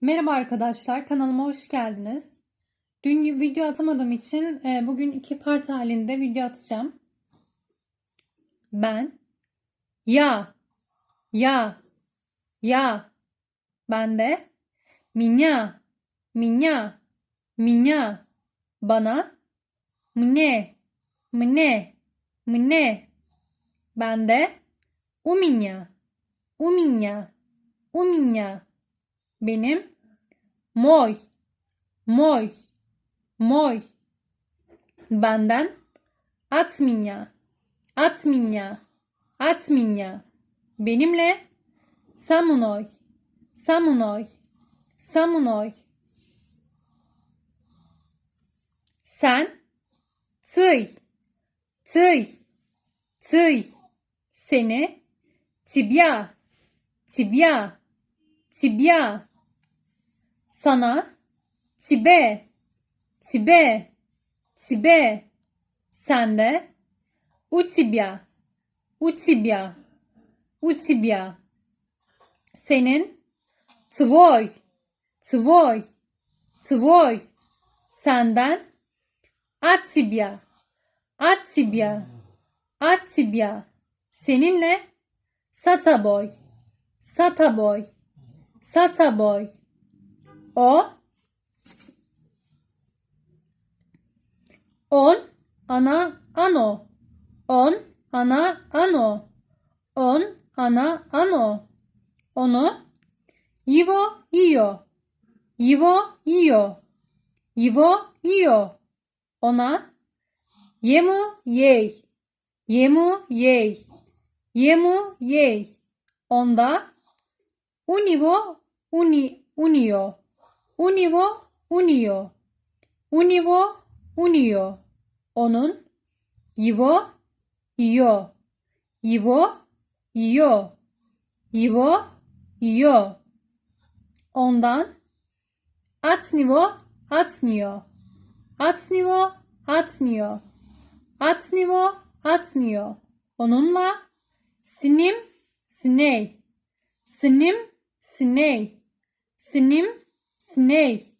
Merhaba arkadaşlar, kanalıma hoş geldiniz. Dün video atamadığım için e, bugün iki part halinde video atacağım. Ben, ya, ya, ya. Ben de, minya, minya, minya. Bana, mne, mne, mne. Ben de, uminya, uminya, uminya. Benim? Moy, moy, moy. Benden? Atminya, atminya, atminya. Benimle? Samunoy, samunoy, samunoy. Sen? Tıy, tıy, tıy. Seni? Tibya, tibya, tibya. Sana. Tibe, tibe, tibe. Sende. Utibya, utibya, utibya. Senin. Tvoy, tvoy, tvoy. Senden. Atibya, atibya, atibya. Seninle sataboy, sataboy, sataboy. O. On ana ano. On ana ano. On ana ano. Onu. Yivo yiyor yivo yiyor yivo yiyor ona. Yemu yey. Yemu yey. Yemu yey. Onda univo uni uniyor Univo uniyor. Univo uniyor. Onun yivo yiyor. Yivo yiyor. Yivo yiyor. Ondan atnivo atnıyor. Atnivo atnıyor. Atnivo atnıyor. Onunla sinim siney. Sinim siney. Sinim Snake